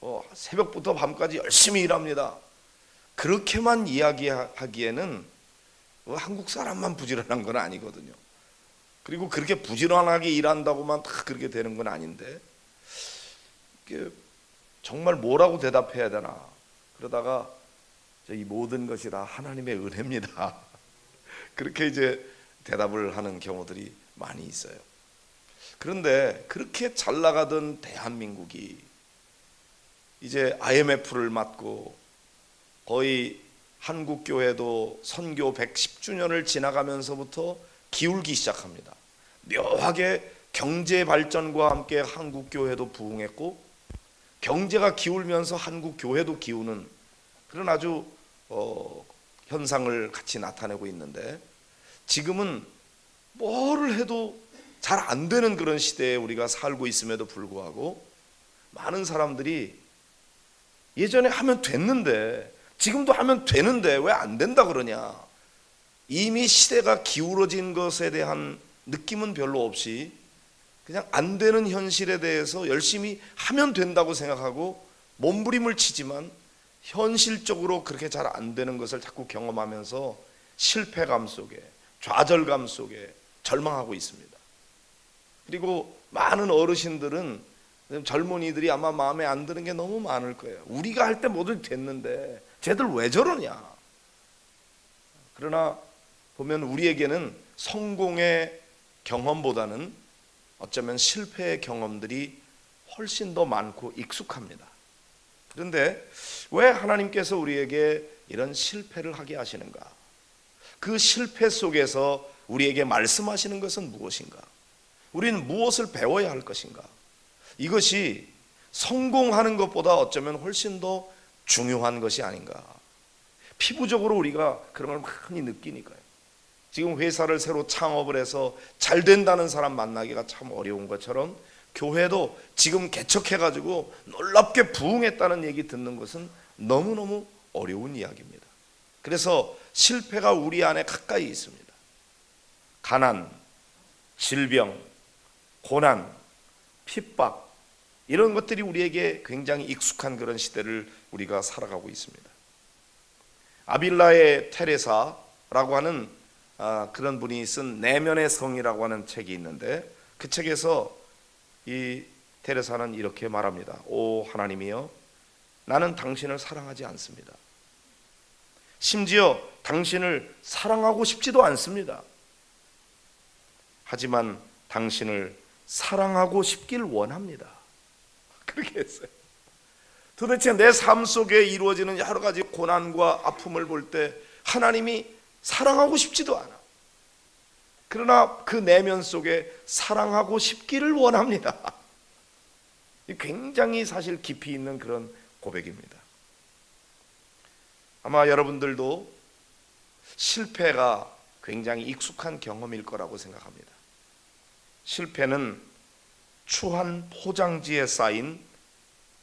어, 새벽부터 밤까지 열심히 일합니다. 그렇게만 이야기하기에는 뭐 한국 사람만 부지런한 건 아니거든요. 그리고 그렇게 부지런하게 일한다고만 다 그렇게 되는 건 아닌데 정말 뭐라고 대답해야 되나 그러다가 이 모든 것이 다 하나님의 은혜입니다. 그렇게 이제 대답을 하는 경우들이 많이 있어요. 그런데 그렇게 잘 나가던 대한민국이 이제 IMF를 맞고 거의 한국 교회도 선교 110주년을 지나가면서부터 기울기 시작합니다. 묘하게 경제 발전과 함께 한국 교회도 부흥했고 경제가 기울면서 한국 교회도 기우는 그런 아주 어, 현상을 같이 나타내고 있는데 지금은 뭐를 해도 잘 안 되는 그런 시대에 우리가 살고 있음에도 불구하고 많은 사람들이 예전에 하면 됐는데 지금도 하면 되는데 왜 안 된다 그러냐 이미 시대가 기울어진 것에 대한 느낌은 별로 없이 그냥 안 되는 현실에 대해서 열심히 하면 된다고 생각하고 몸부림을 치지만 현실적으로 그렇게 잘 안 되는 것을 자꾸 경험하면서 실패감 속에 좌절감 속에 절망하고 있습니다. 그리고 많은 어르신들은 젊은이들이 아마 마음에 안 드는 게 너무 많을 거예요. 우리가 할 때 뭐든 됐는데 쟤들 왜 저러냐. 그러나 보면 우리에게는 성공의 경험보다는 어쩌면 실패의 경험들이 훨씬 더 많고 익숙합니다. 그런데 왜 하나님께서 우리에게 이런 실패를 하게 하시는가? 그 실패 속에서 우리에게 말씀하시는 것은 무엇인가? 우리는 무엇을 배워야 할 것인가? 이것이 성공하는 것보다 어쩌면 훨씬 더 중요한 것이 아닌가. 피부적으로 우리가 그런 걸 많이 느끼니까요. 지금 회사를 새로 창업을 해서 잘 된다는 사람 만나기가 참 어려운 것처럼 교회도 지금 개척해가지고 놀랍게 부흥했다는 얘기 듣는 것은 너무너무 어려운 이야기입니다. 그래서 실패가 우리 안에 가까이 있습니다. 가난, 질병, 고난, 핍박, 이런 것들이 우리에게 굉장히 익숙한 그런 시대를 우리가 살아가고 있습니다. 아빌라의 테레사라고 하는 아, 그런 분이 쓴 내면의 성이라고 하는 책이 있는데 그 책에서 이 테레사는 이렇게 말합니다. 오 하나님이여 나는 당신을 사랑하지 않습니다. 심지어 당신을 사랑하고 싶지도 않습니다. 하지만 당신을 사랑하고 싶길 원합니다. 그렇게 했어요. 도대체 내 삶 속에 이루어지는 여러 가지 고난과 아픔을 볼 때 하나님이 사랑하고 싶지도 않아. 그러나 그 내면 속에 사랑하고 싶기를 원합니다. 굉장히 사실 깊이 있는 그런 고백입니다. 아마 여러분들도 실패가 굉장히 익숙한 경험일 거라고 생각합니다. 실패는 추한 포장지에 쌓인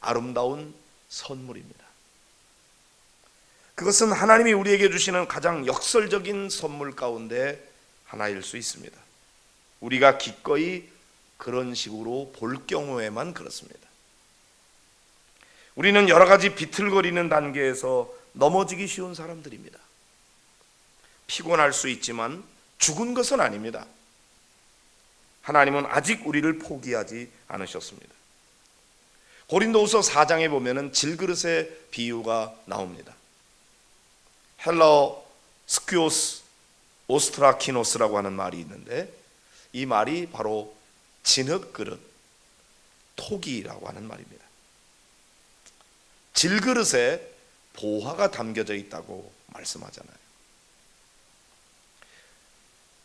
아름다운 선물입니다. 그것은 하나님이 우리에게 주시는 가장 역설적인 선물 가운데 하나일 수 있습니다. 우리가 기꺼이 그런 식으로 볼 경우에만 그렇습니다. 우리는 여러 가지 비틀거리는 단계에서 넘어지기 쉬운 사람들입니다. 피곤할 수 있지만 죽은 것은 아닙니다. 하나님은 아직 우리를 포기하지 않으셨습니다. 고린도후서 4장에 보면은 질그릇의 비유가 나옵니다. 헬러 스퀴오스 오스트라키노스라고 하는 말이 있는데 이 말이 바로 진흙 그릇, 토기라고 하는 말입니다. 질그릇에 보화가 담겨져 있다고 말씀하잖아요.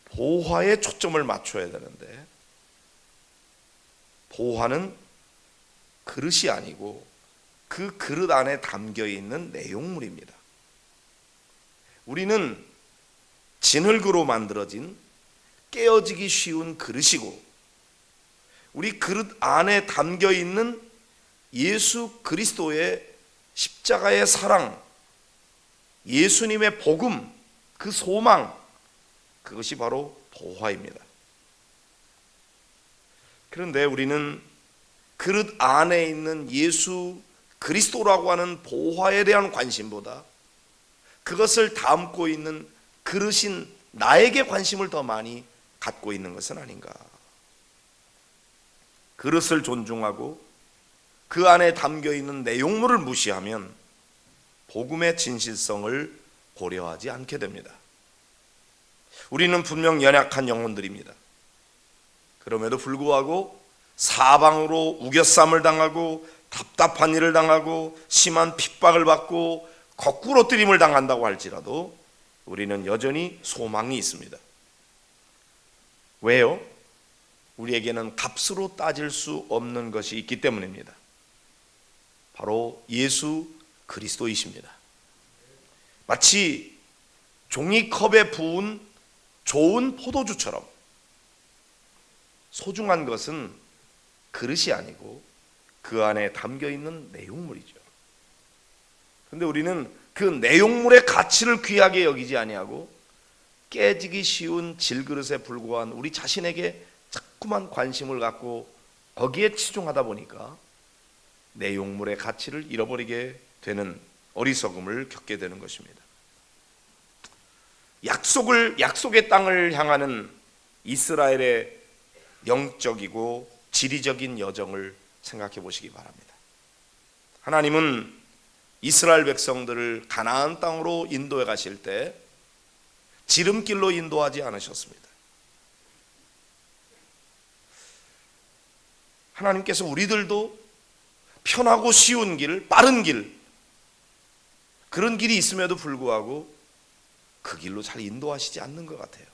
보화에 초점을 맞춰야 되는데 보화는 그릇이 아니고 그 그릇 안에 담겨 있는 내용물입니다. 우리는 진흙으로 만들어진 깨어지기 쉬운 그릇이고 우리 그릇 안에 담겨 있는 예수 그리스도의 십자가의 사랑, 예수님의 복음, 그 소망, 그것이 바로 보화입니다. 그런데 우리는 그릇 안에 있는 예수 그리스도라고 하는 보화에 대한 관심보다 그것을 담고 있는 그릇인 나에게 관심을 더 많이 갖고 있는 것은 아닌가. 그릇을 존중하고 그 안에 담겨 있는 내용물을 무시하면 복음의 진실성을 고려하지 않게 됩니다. 우리는 분명 연약한 영혼들입니다. 그럼에도 불구하고 사방으로 우겨쌈을 당하고 답답한 일을 당하고 심한 핍박을 받고 거꾸로 뜨림을 당한다고 할지라도 우리는 여전히 소망이 있습니다. 왜요? 우리에게는 값으로 따질 수 없는 것이 있기 때문입니다. 바로 예수 그리스도이십니다. 마치 종이컵에 부은 좋은 포도주처럼 소중한 것은 그릇이 아니고 그 안에 담겨 있는 내용물이죠. 근데 우리는 그 내용물의 가치를 귀하게 여기지 아니하고 깨지기 쉬운 질그릇에 불과한 우리 자신에게 자꾸만 관심을 갖고 거기에 치중하다 보니까 내용물의 가치를 잃어버리게 되는 어리석음을 겪게 되는 것입니다. 약속을 약속의 땅을 향하는 이스라엘의 영적이고 지리적인 여정을 생각해 보시기 바랍니다. 하나님은 이스라엘 백성들을 가나안 땅으로 인도해 가실 때 지름길로 인도하지 않으셨습니다. 하나님께서 우리들도 편하고 쉬운 길, 빠른 길, 그런 길이 있음에도 불구하고 그 길로 잘 인도하시지 않는 것 같아요.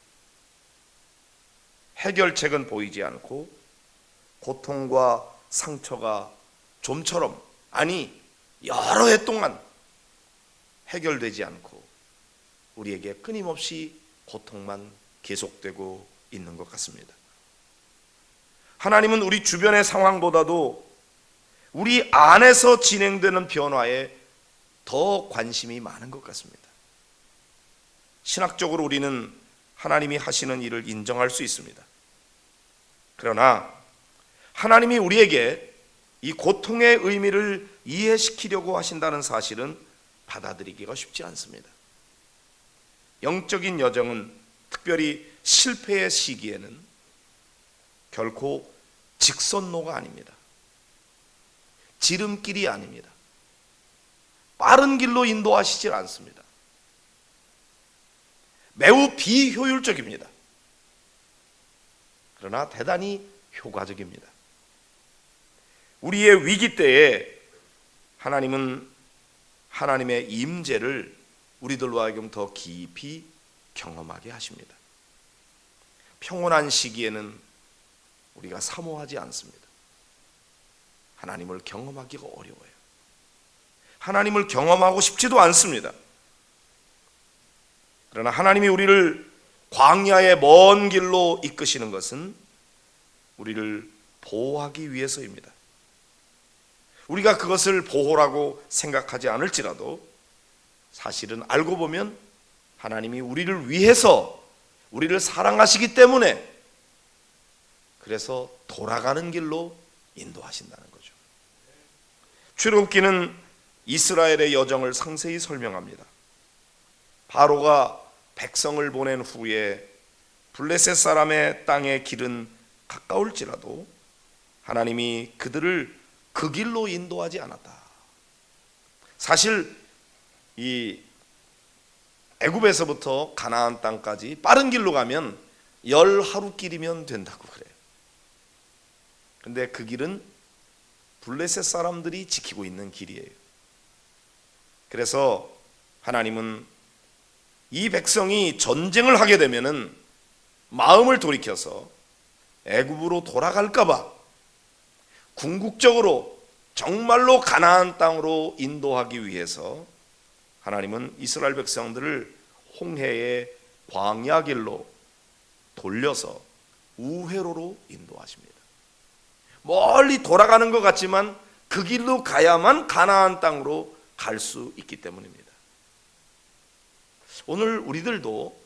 해결책은 보이지 않고 고통과 상처가 좀처럼 아니 여러 해 동안 해결되지 않고 우리에게 끊임없이 고통만 계속되고 있는 것 같습니다. 하나님은 우리 주변의 상황보다도 우리 안에서 진행되는 변화에 더 관심이 많은 것 같습니다. 신학적으로 우리는 하나님이 하시는 일을 인정할 수 있습니다. 그러나 하나님이 우리에게 이 고통의 의미를 이해시키려고 하신다는 사실은 받아들이기가 쉽지 않습니다. 영적인 여정은 특별히 실패의 시기에는 결코 직선로가 아닙니다. 지름길이 아닙니다. 빠른 길로 인도하시질 않습니다. 매우 비효율적입니다. 그러나 대단히 효과적입니다. 우리의 위기 때에 하나님은 하나님의 임재를 우리들로 하여금 더 깊이 경험하게 하십니다. 평온한 시기에는 우리가 사모하지 않습니다. 하나님을 경험하기가 어려워요. 하나님을 경험하고 싶지도 않습니다. 그러나 하나님이 우리를 광야의 먼 길로 이끄시는 것은 우리를 보호하기 위해서입니다. 우리가 그것을 보호라고 생각하지 않을지라도 사실은 알고 보면 하나님이 우리를 위해서 우리를 사랑하시기 때문에 그래서 돌아가는 길로 인도하신다는 거죠. 출애굽기는 이스라엘의 여정을 상세히 설명합니다. 바로가 백성을 보낸 후에 블레셋 사람의 땅의 길은 가까울지라도 하나님이 그들을 그 길로 인도하지 않았다. 사실 이 애굽에서부터 가나안 땅까지 빠른 길로 가면 열 하루 길이면 된다고 그래요. 근데 그 길은 블레셋 사람들이 지키고 있는 길이에요. 그래서 하나님은 이 백성이 전쟁을 하게 되면은 마음을 돌이켜서 애굽으로 돌아갈까 봐 궁극적으로 정말로 가나안 땅으로 인도하기 위해서 하나님은 이스라엘 백성들을 홍해의 광야 길로 돌려서 우회로로 인도하십니다. 멀리 돌아가는 것 같지만 그 길로 가야만 가나안 땅으로 갈 수 있기 때문입니다. 오늘 우리들도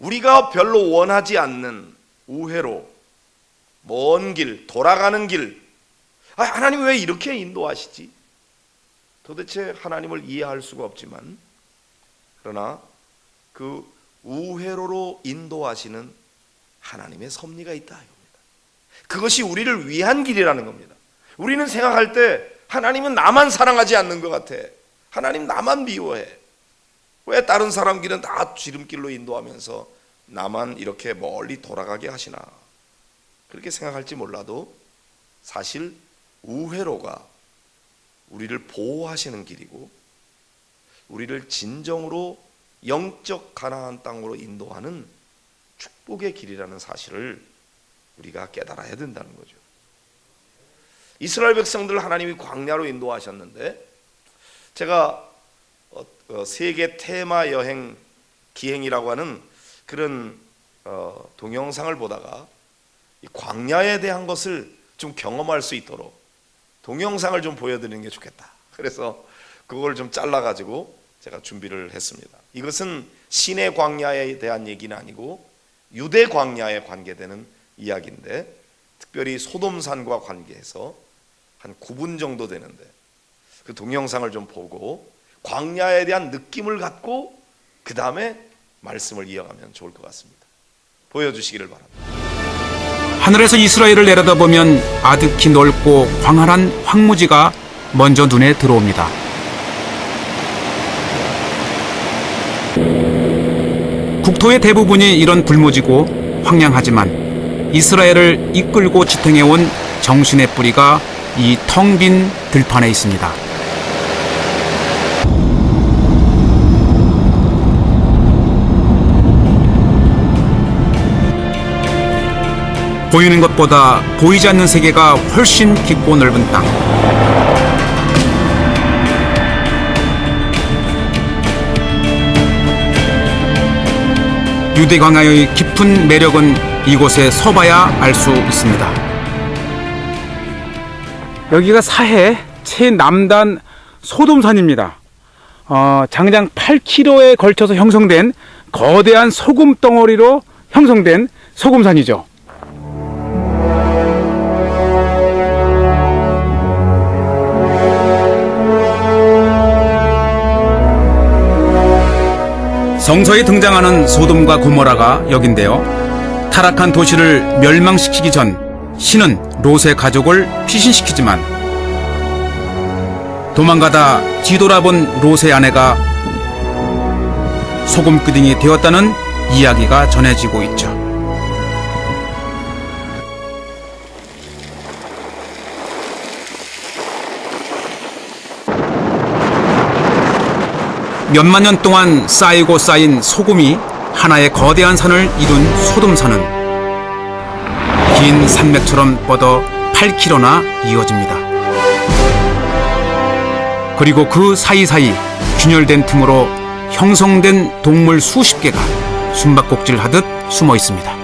우리가 별로 원하지 않는 우회로 먼 길, 돌아가는 길, 아, 하나님 왜 이렇게 인도하시지? 도대체 하나님을 이해할 수가 없지만 그러나 그 우회로로 인도하시는 하나님의 섭리가 있다 이겁니다. 그것이 우리를 위한 길이라는 겁니다. 우리는 생각할 때 하나님은 나만 사랑하지 않는 것 같아. 하나님 나만 미워해. 왜 다른 사람 길은 다 지름길로 인도하면서 나만 이렇게 멀리 돌아가게 하시나? 그렇게 생각할지 몰라도 사실 우회로가 우리를 보호하시는 길이고 우리를 진정으로 영적 가나안 땅으로 인도하는 축복의 길이라는 사실을 우리가 깨달아야 된다는 거죠. 이스라엘 백성들 하나님이 광야로 인도하셨는데 제가 어, 어, 세계 테마 여행 기행이라고 하는 그런 어, 동영상을 보다가 이 광야에 대한 것을 좀 경험할 수 있도록 동영상을 좀 보여드리는 게 좋겠다. 그래서 그걸 좀 잘라가지고 제가 준비를 했습니다. 이것은 신의 광야에 대한 얘기는 아니고 유대 광야에 관계되는 이야기인데 특별히 소돔산과 관계해서 한 9분 정도 되는데 그 동영상을 좀 보고 광야에 대한 느낌을 갖고 그 다음에 말씀을 이어가면 좋을 것 같습니다. 보여주시기를 바랍니다. 하늘에서 이스라엘을 내려다보면 아득히 넓고 광활한 황무지가 먼저 눈에 들어옵니다. 국토의 대부분이 이런 불모지고 황량하지만 이스라엘을 이끌고 지탱해온 정신의 뿌리가 이 텅 빈 들판에 있습니다. 보이는 것보다 보이지 않는 세계가 훨씬 깊고 넓은 땅. 유대 광야의 깊은 매력은 이곳에 서봐야 알 수 있습니다. 여기가 사해 최남단 소돔산입니다. 어, 장장 8km에 걸쳐서 형성된 거대한 소금 덩어리로 형성된 소금산이죠. 성서에 등장하는 소돔과 고모라가 여긴데요. 타락한 도시를 멸망시키기 전 신은 롯의 가족을 피신시키지만 도망가다 뒤돌아본 롯의 아내가 소금기둥이 되었다는 이야기가 전해지고 있죠. 몇만 년 동안 쌓이고 쌓인 소금이 하나의 거대한 산을 이룬 소돔산은 긴 산맥처럼 뻗어 8km나 이어집니다. 그리고 그 사이사이 균열된 틈으로 형성된 동물 수십 개가 숨바꼭질 하듯 숨어 있습니다.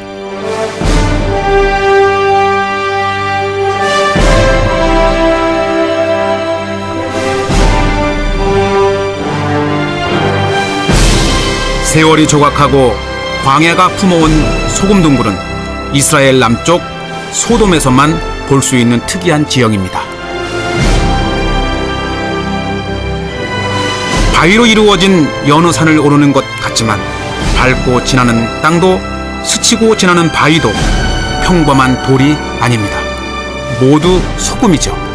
세월이 조각하고 광야가 품어온 소금 동굴은 이스라엘 남쪽 소돔에서만 볼 수 있는 특이한 지형입니다. 바위로 이루어진 여느 산을 오르는 것 같지만 밟고 지나는 땅도 스치고 지나는 바위도 평범한 돌이 아닙니다. 모두 소금이죠.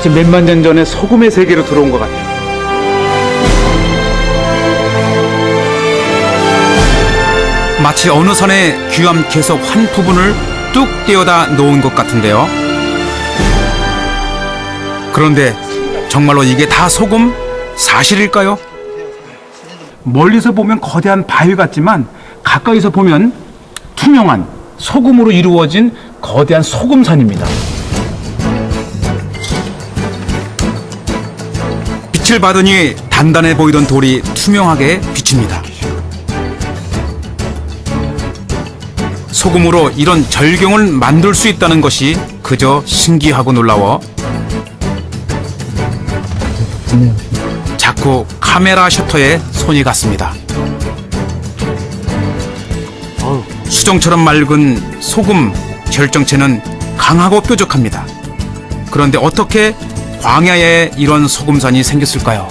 마치 몇만 년 전에 소금의 세계로 들어온 것 같아요. 마치 어느 산에 귀암캐서 한 부분을 뚝 떼어다 놓은 것 같은데요. 그런데 정말로 이게 다 소금 사실일까요? 멀리서 보면 거대한 바위 같지만 가까이서 보면 투명한 소금으로 이루어진 거대한 소금산입니다. 빛을 받으니 단단해 보이던 돌이 투명하게 비칩니다. 소금으로 이런 절경을 만들 수 있다는 것이 그저 신기하고 놀라워 자꾸 카메라 셔터에 손이 갔습니다. 수정처럼 맑은 소금 결정체는 강하고 뾰족합니다. 그런데 어떻게 광야에 이런 소금산이 생겼을까요?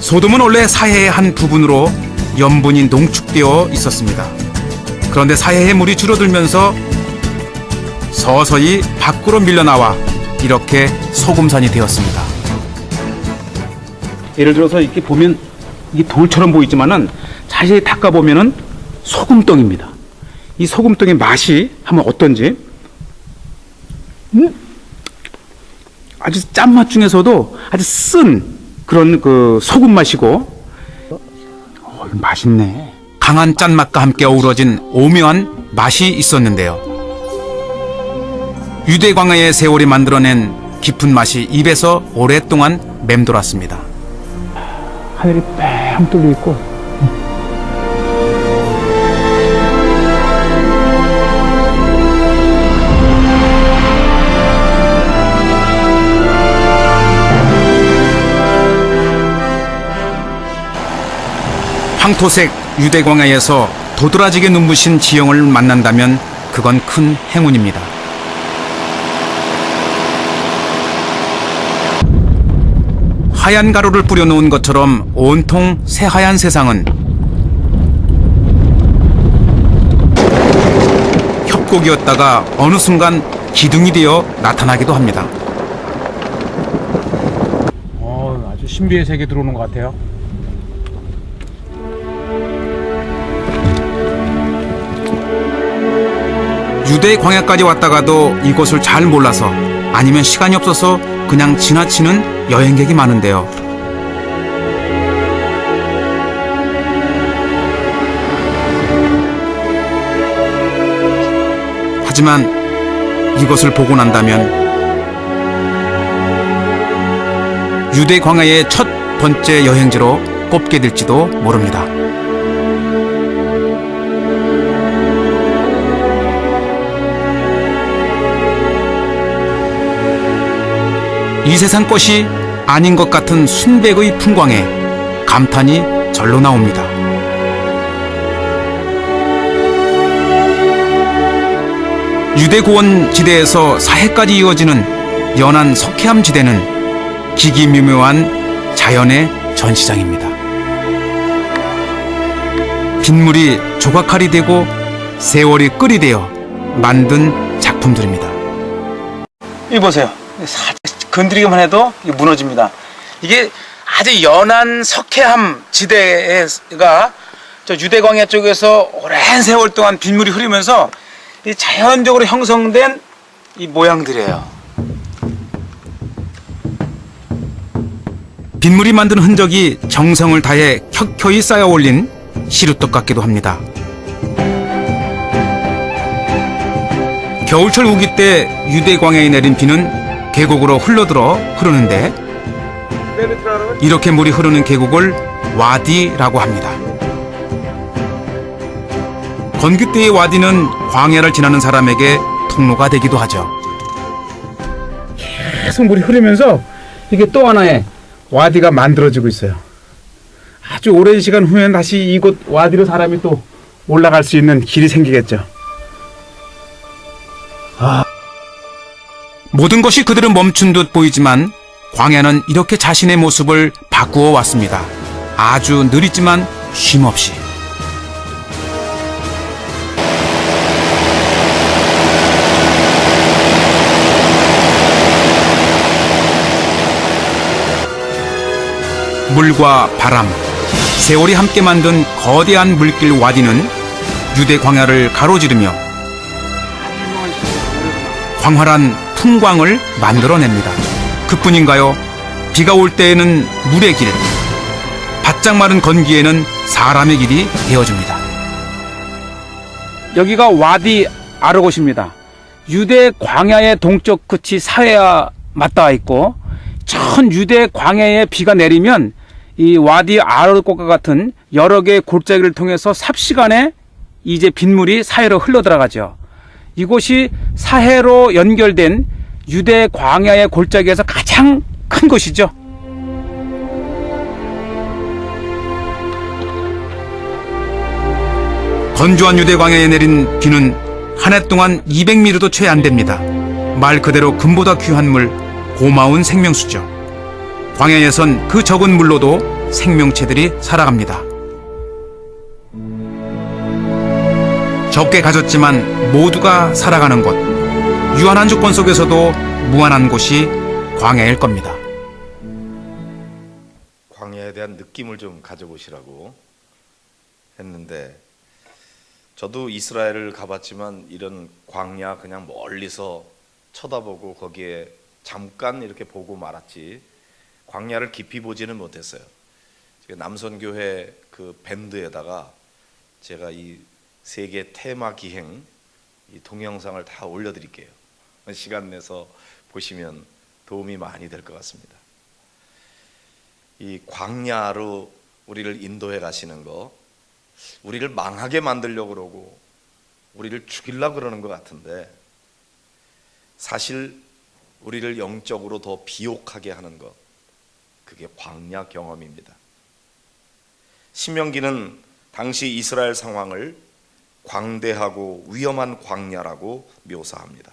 소돔은 원래 사해의 한 부분으로 염분이 농축되어 있었습니다. 그런데 사해의 물이 줄어들면서 서서히 밖으로 밀려나와 이렇게 소금산이 되었습니다. 예를 들어서 이렇게 보면 이게 돌처럼 보이지만은 자세히 닦아 보면은 소금덩입니다. 이 소금덩의 맛이 한번 어떤지 음? 아주 짠맛 중에서도 아주 쓴 그런 그 소금 맛이고 어, 맛있네. 강한 짠맛과 함께 어우러진 오묘한 맛이 있었는데요. 유대광야의 세월이 만들어낸 깊은 맛이 입에서 오랫동안 맴돌았습니다. 하늘이 뺑 뚫려 있고 황토색 유대광야에서 도드라지게 눈부신 지형을 만난다면 그건 큰 행운입니다. 하얀 가루를 뿌려놓은 것처럼 온통 새하얀 세상은 협곡이었다가 어느 순간 기둥이 되어 나타나기도 합니다. 어, 아주 신비의 세계 들어오는 것 같아요. 유대 광야까지 왔다가도 이곳을 잘 몰라서 아니면 시간이 없어서 그냥 지나치는 여행객이 많은데요. 하지만 이것을 보고 난다면 유대 광야의 첫 번째 여행지로 꼽게 될지도 모릅니다. 이 세상 것이 아닌 것 같은 순백의 풍광에 감탄이 절로 나옵니다. 유대 고원 지대에서 사해까지 이어지는 연안 석회암 지대는 기기묘묘한 자연의 전시장입니다. 빗물이 조각칼이 되고 세월이 끓이 되어 만든 작품들입니다. 이 보세요. 건드리기만 해도 무너집니다. 이게 아주 연한 석회암 지대가 저 유대광야 쪽에서 오랜 세월 동안 빗물이 흐르면서 이 자연적으로 형성된 이 모양들이에요. 빗물이 만든 흔적이 정성을 다해 켜켜이 쌓여 올린 시루떡 같기도 합니다. 겨울철 우기 때 유대광야에 내린 비는 계곡으로 흘러들어 흐르는데 이렇게 물이 흐르는 계곡을 와디라고 합니다. 건기때의 와디는 광야를 지나는 사람에게 통로가 되기도 하죠. 계속 물이 흐르면서 이게 또 하나의 와디가 만들어지고 있어요. 아주 오랜 시간 후에 다시 이곳 와디로 사람이 또 올라갈 수 있는 길이 생기겠죠. 모든 것이 그들은 멈춘 듯 보이지만 광야는 이렇게 자신의 모습을 바꾸어 왔습니다. 아주 느리지만 쉼없이. 물과 바람, 세월이 함께 만든 거대한 물길 와디는 유대 광야를 가로지르며 광활한 풍광을 만들어냅니다. 그뿐인가요? 비가 올 때에는 물의 길, 바짝 마른 건기에는 사람의 길이 되어줍니다. 여기가 와디 아르곳입니다. 유대 광야의 동쪽 끝이 사해와 맞닿아 있고 전 유대 광야에 비가 내리면 이 와디 아르곳과 같은 여러 개의 골짜기를 통해서 삽시간에 이제 빗물이 사해로 흘러 들어가죠. 이곳이 사해로 연결된 유대 광야의 골짜기에서 가장 큰 것이죠. 건조한 유대 광야에 내린 비는 한 해 동안 200미리도 채 안 됩니다. 말 그대로 금보다 귀한 물, 고마운 생명수죠. 광야에선 그 적은 물로도 생명체들이 살아갑니다. 적게 가졌지만 모두가 살아가는 곳. 유한한 조건 속에서도 무한한 곳이 광야일 겁니다. 광야에 대한 느낌을 좀 가져보시라고 했는데 저도 이스라엘을 가봤지만 이런 광야 그냥 멀리서 쳐다보고 거기에 잠깐 이렇게 보고 말았지 광야를 깊이 보지는 못했어요. 남선교회 그 밴드에다가 제가 이 세계 테마 기행 이 동영상을 다 올려드릴게요. 시간 내서 보시면 도움이 많이 될 것 같습니다. 이 광야로 우리를 인도해 가시는 거 우리를 망하게 만들려고 그러고 우리를 죽이려고 그러는 것 같은데 사실 우리를 영적으로 더 비옥하게 하는 것 그게 광야 경험입니다. 신명기는 당시 이스라엘 상황을 광대하고 위험한 광야라고 묘사합니다.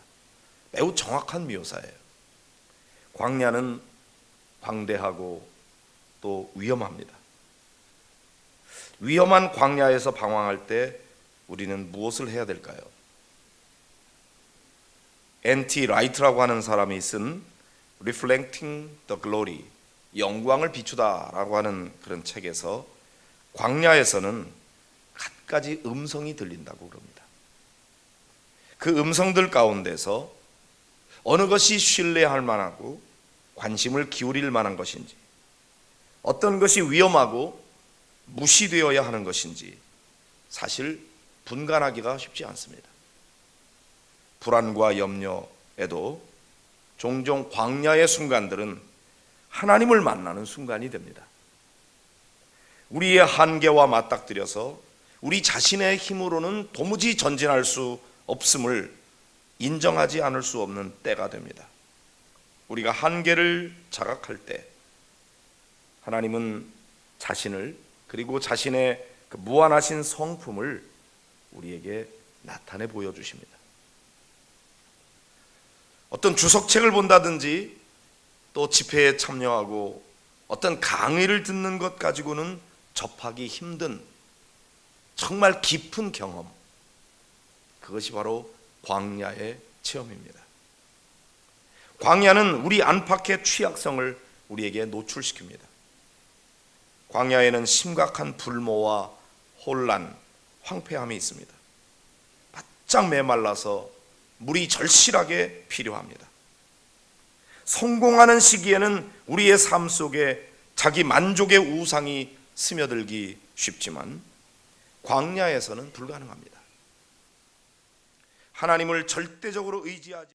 매우 정확한 묘사예요. 광야는 광대하고 또 위험합니다. 위험한 광야에서 방황할 때 우리는 무엇을 해야 될까요? 엔티 라이트라고 하는 사람이 쓴 Reflecting the Glory 영광을 비추다라고 하는 그런 책에서 광야에서는 갖가지 음성이 들린다고 그럽니다. 그 음성들 가운데서 어느 것이 신뢰할 만하고 관심을 기울일 만한 것인지 어떤 것이 위험하고 무시되어야 하는 것인지 사실 분간하기가 쉽지 않습니다. 불안과 염려에도 종종 광야의 순간들은 하나님을 만나는 순간이 됩니다. 우리의 한계와 맞닥뜨려서 우리 자신의 힘으로는 도무지 전진할 수 없음을 인정하지 않을 수 없는 때가 됩니다. 우리가 한계를 자각할 때 하나님은 자신을 그리고 자신의 그 무한하신 성품을 우리에게 나타내 보여주십니다. 어떤 주석책을 본다든지 또 집회에 참여하고 어떤 강의를 듣는 것 가지고는 접하기 힘든 정말 깊은 경험. 그것이 바로 광야의 체험입니다. 광야는 우리 안팎의 취약성을 우리에게 노출시킵니다. 광야에는 심각한 불모와 혼란, 황폐함이 있습니다. 바짝 메말라서 물이 절실하게 필요합니다. 성공하는 시기에는 우리의 삶 속에 자기 만족의 우상이 스며들기 쉽지만 광야에서는 불가능합니다. 하나님을 절대적으로 의지하지